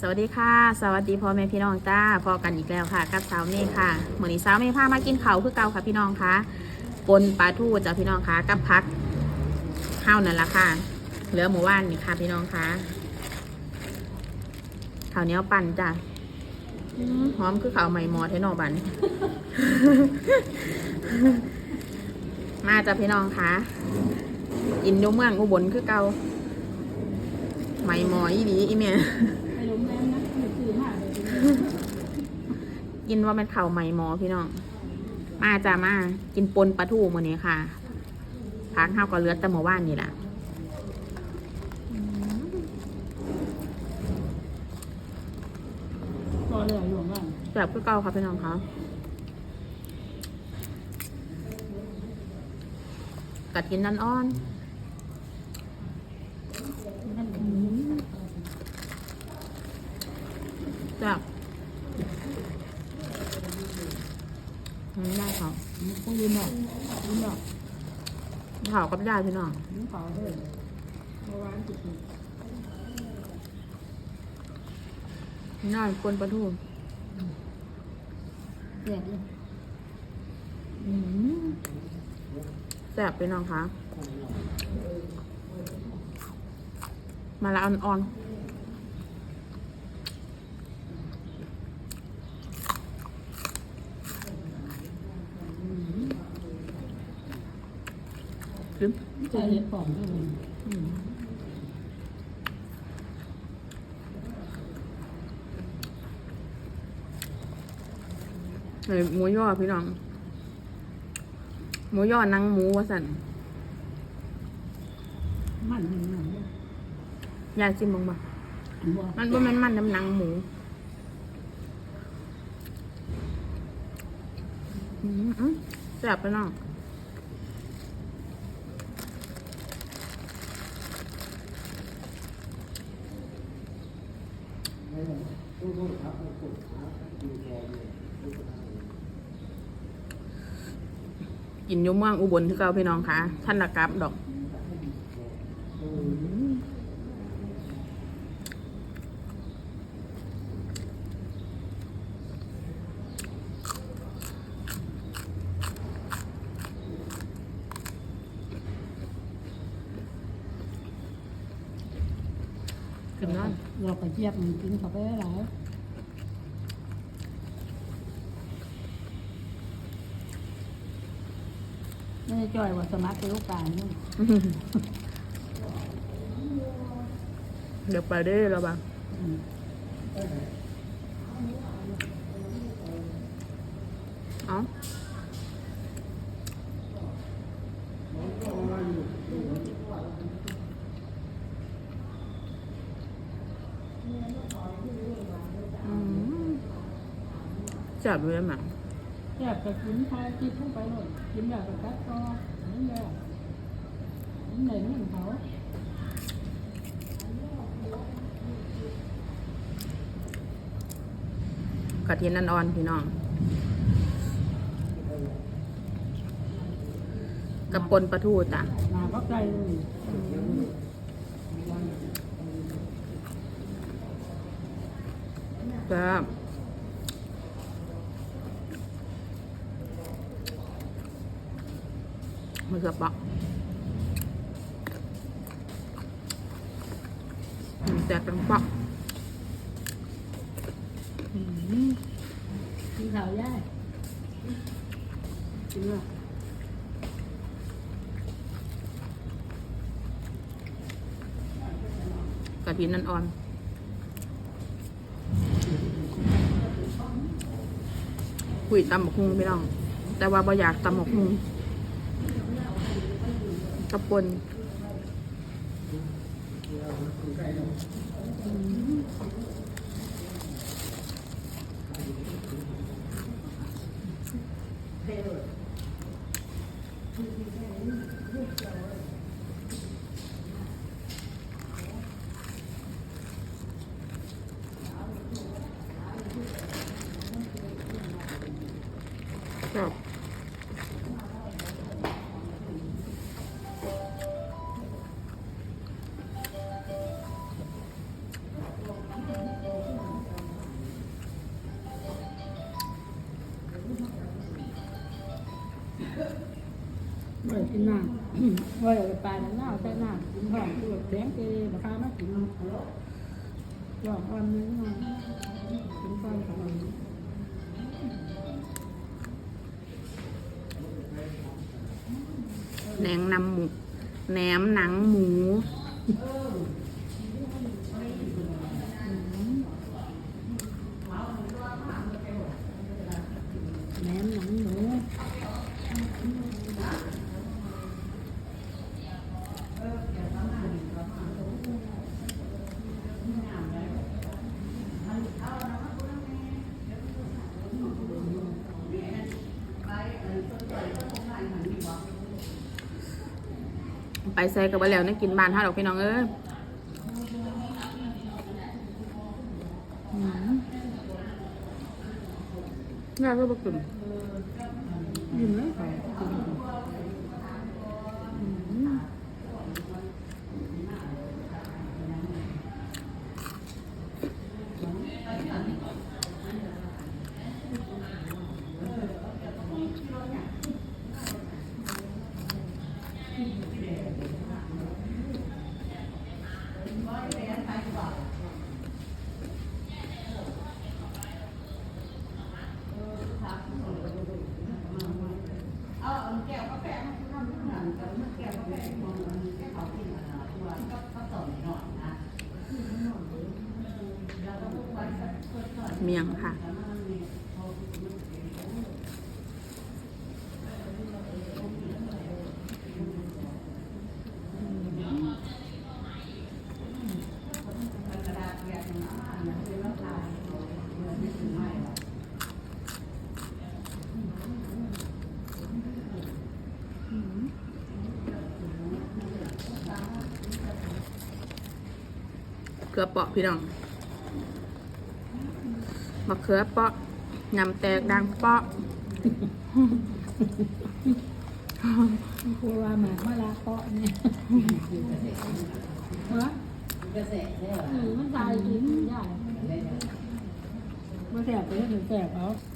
สวัสดีค่ะ สวัสดีพ่อแม่พี่น้องจ้าพอกันอีกแล้วค่ะ กับสาวเมย์ค่ะเหมือนนี้สาวเมย์พามากินเขาคือเก่าค่ะพี่น้องคะปนปลาทูจ้ะพี่น้องคะกับพักข้าวนั่นละค่ะ เหลือหมูว่านนี่ค่ะพี่น้องคะข้าวเหนียวปั่นจ้ะหอมคือข้าวใหม่หมอเทนอบัน มาจ้ะพี่น้องคะอินโยเมืองอุบลคือเก่าไหม่หมออีดีอีเมีย ไปลงแม่นะซื้อมาเลย กิ นว่าเป็นข่าวใหม่หมอพี่น้อง มาจ้ามา กินปนปลาทูมื้อนี้ค่ะพักข้าวก็เลือดแต่เมื่อวานนี่แหละก็เลยหลวงว่าแบบก็เก่าค่ะพี่น้องคะกัดกินนันอ้อนนั่นจับ อืมได้ค่ะปืนเนาะปืนเนาะข่ากับยาพี่น้องนี่เขาเลยเมื่อวานติดนี้น่าปนปลาทูแยกเลยแซ่บพี่น้องคะมาละอ่อนๆ ขึ้นใจเล็ดปอมด้วยเลยหมูย่อพี่น้อง หมูย่อนังหมูวะสันมันมันมันยายซิมบังบับัวมันบ่แมันมันน้ำหนังหมูอืมอืมแซ่บพี่น้อง กินอยุ่างอุบลที่เก่าพี่น้องคะท่านละกับดอก ขึ้นนอนเราไปเจี๊ยบมันกินเขาไปหลายไม่ได้จ่อยว่าสมัครเป็นลูกตาลนี่เดี๋ยวไปได้แล้วบ้างเอ้าอื จับเลยมั้งอยากจะกินทายกินเข้าไปเลยกินอยากจะกัดคอนี่แหละนี่ไหนนั่นเขากระเทียมนันอ่อนพี่น้องกับปนปลาทูจ้ะมาก็ไกลเลยจ้า มือเกือบปะอืมแตกเป็นปะอืมกินข้าวย่ายกินเลยกระเทียมนันอ่อนคุยตำบักฮุงพี่น้อง แต่ว่าบ่อยากตำบักฮุง กระปนครับ ว้กินน้ำว่าอาไปแล้วน้าใส่น้ำกินหอมตัวแข็งเกลือราคามากินหยอกวันนึงมากินฟันของมันแหนงนำหมูแหนมหนังหมู แหนมหนังหมู ไปใส่กับไปแล้วนี่กินบ้านท่าดอกพี่น้องเอ้ยอืมน่าก็บอกกึ่มยิ้มเลยค่ะอืม เมียงค่ะ เกลือเปาะพี่น้องมะเขือเปาะยำแตกดังเปาะครัวว่าหมากมะลาเปาะเนี่ยเหรอกระแสเนี่ยอืมมันตายกินยากเมื่อแสบไปแล้วถึงแสบเขาเ